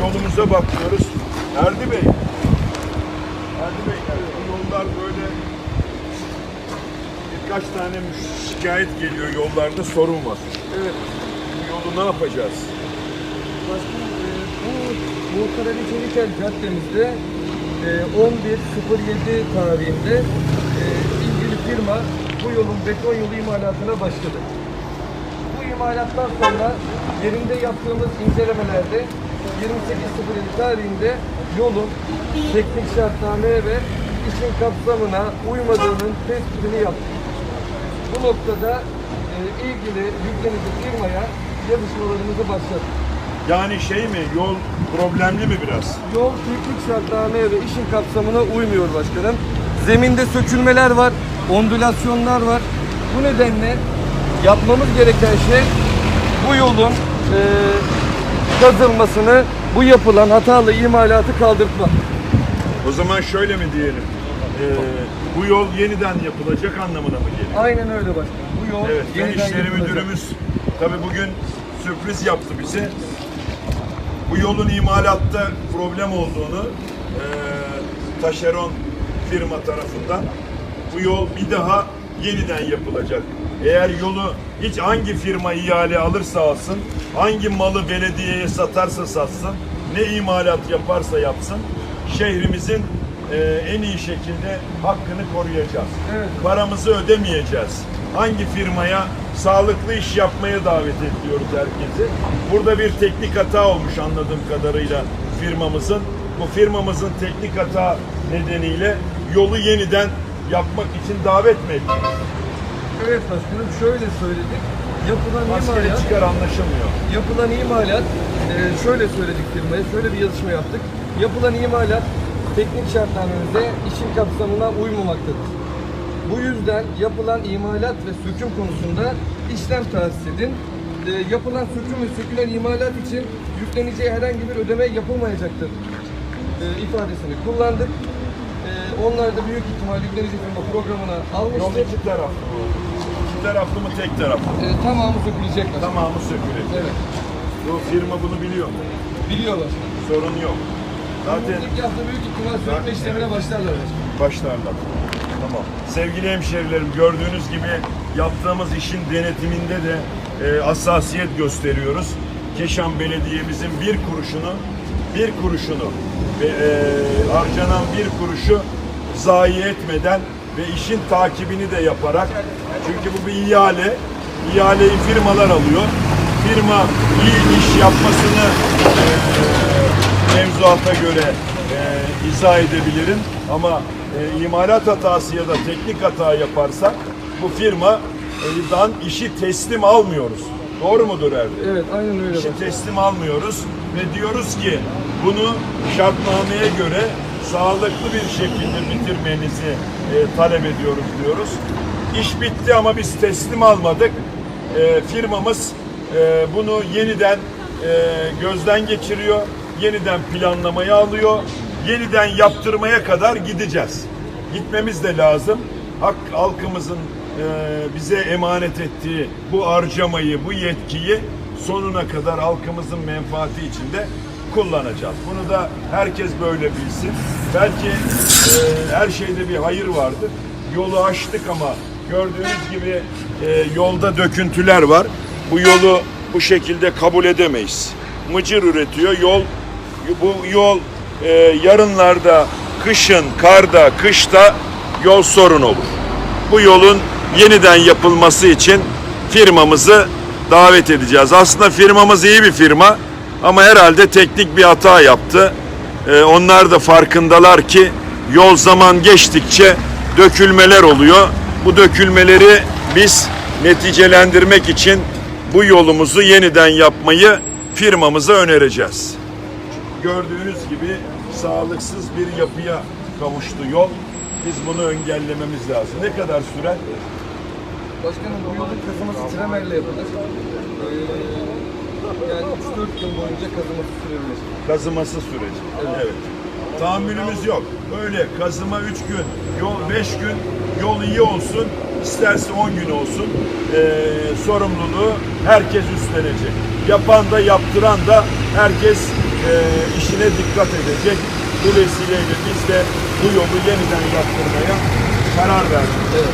yolumuza bakıyoruz. Erdi Bey. Erdi Bey, bu yollar böyle birkaç tane şikayet geliyor yollarda sorun var. Evet. Bu yolu ne yapacağız? Başkanım e, bu Muhtar Ali Çelikel Caddemizde e, 11.07 tarihinde e, firma bu yolun beton yolu imalatına başladı. Bu imalattan sonra yerinde yaptığımız incelemelerde 28.07 tarihinde yolun teknik şartname ve işin kapsamına uymadığının tespitini yaptık. Bu noktada e, ilgili yüklenici firmaya yazışmalarımızı başlattık. Yani şey mi, yol problemli mi biraz? Yol teknik şartnameye ve işin kapsamına uymuyor başkanım. Zeminde sökülmeler var, ondülasyonlar var. Bu nedenle yapmamız gereken şey bu yolun e, kazılmasını, bu yapılan hatalı imalatı kaldırtmak. O zaman şöyle mi diyelim? Ee, bu yol yeniden yapılacak anlamına mı geliyor? Aynen öyle başkanım. Bu yol Evet, Fen yeniden İşleri yapılacak. Müdürümüz tabii bugün sürpriz yaptı bize. Bu yolun imalatta problem olduğunu eee taşeron firma tarafından bu yol bir daha yeniden yapılacak. Eğer yolu hiç hangi firma ihale alırsa alsın, hangi malı belediyeye satarsa satsın, ne imalat yaparsa yapsın, şehrimizin eee, en iyi şekilde hakkını koruyacağız. Evet. Paramızı ödemeyeceğiz. Hangi firmaya sağlıklı iş yapmaya davet ediyoruz herkesi. Burada bir teknik hata olmuş anladığım kadarıyla firmamızın. Bu firmamızın teknik hata nedeniyle yolu yeniden yapmak için davet mi ettiniz? Evet başkanım şöyle söyledik. Yapılan Maskeli imalat çıkar anlaşılmıyor. Yapılan imalat, e, şöyle söyledik firmaya, şöyle bir yazışma yaptık. Yapılan imalat teknik şartnamemize işin kapsamına uymamaktadır. Bu yüzden yapılan imalat ve söküm konusunda işlem tahsis edin. E, yapılan söküm ve sökülen imalat için yükleneceği herhangi bir ödeme yapılmayacaktır e, ifadesini kullandık. E, onlar da büyük ihtimal yüklenici firma programına almıştır. iki taraflı İki taraflı mı tek taraflı? E, tamamı sökülecek. başkanım. Tamamı sökülecek. Evet. Bu firma bunu biliyor mu? Biliyorlar. Sorun yok. Zaten Önümüzdeki hafta büyük ihtimal sökme işlemine başlarlar. başlarlar. Tamam. Sevgili hemşerilerim gördüğünüz gibi yaptığımız işin denetiminde de e, hassasiyet gösteriyoruz. Keşan Belediye'mizin bir kuruşunu bir kuruşunu ve e, harcanan bir kuruşu zayi etmeden ve işin takibini de yaparak çünkü bu bir ihale ihaleyi firmalar alıyor. Firma iyi iş yapmasını e, mevzuata göre e, izah edebilirim ama e, imalat hatası ya da teknik hata yaparsak bu firmadan işi teslim almıyoruz. Doğru mudur Erdi? Evet aynen öyle. İşi teslim almıyoruz ve diyoruz ki bunu şartnameye göre sağlıklı bir şekilde bitirmenizi e, talep ediyoruz diyoruz. İş bitti ama biz teslim almadık. E, firmamız e, bunu yeniden e, gözden geçiriyor, yeniden planlamaya alıyor, yeniden yaptırmaya kadar gideceğiz. Gitmemiz de lazım. Hak halkımızın e, bize emanet ettiği bu harcamayı, bu yetkiyi sonuna kadar halkımızın menfaati içinde kullanacağız. Bunu da herkes böyle bilsin. Belki e, her şeyde bir hayır vardır. Yolu açtık ama gördüğünüz gibi e, yolda döküntüler var. Bu yolu bu şekilde kabul edemeyiz. Mıcır üretiyor. Yol bu yol e, yarınlarda kışın, karda, kışta yol sorun olur. Bu yolun yeniden yapılması için firmamızı davet edeceğiz. Aslında firmamız iyi bir firma ama herhalde teknik bir hata yaptı. E, onlar da farkındalar ki yol zaman geçtikçe dökülmeler oluyor. Bu dökülmeleri biz neticelendirmek için bu yolumuzu yeniden yapmayı firmamıza önereceğiz. Gördüğünüz gibi sağlıksız bir yapıya kavuştu yol. Biz bunu engellememiz lazım. Ne kadar sürer? Başkanım bu yolun kazıması tremerle yapılır. Ee, yani 3-4 gün boyunca kazıması sürebilir. Kazıması süreci. Evet. Tahammülümüz yok. Öyle kazıma 3 gün, yol 5 gün, yol iyi olsun, isterse 10 gün olsun. Ee, sorumluluğu herkes üstlenecek. Yapan da yaptıran da herkes e, işine dikkat edecek. Bu vesileyle biz de bu yolu yeniden yaptırmaya karar verdik. Evet.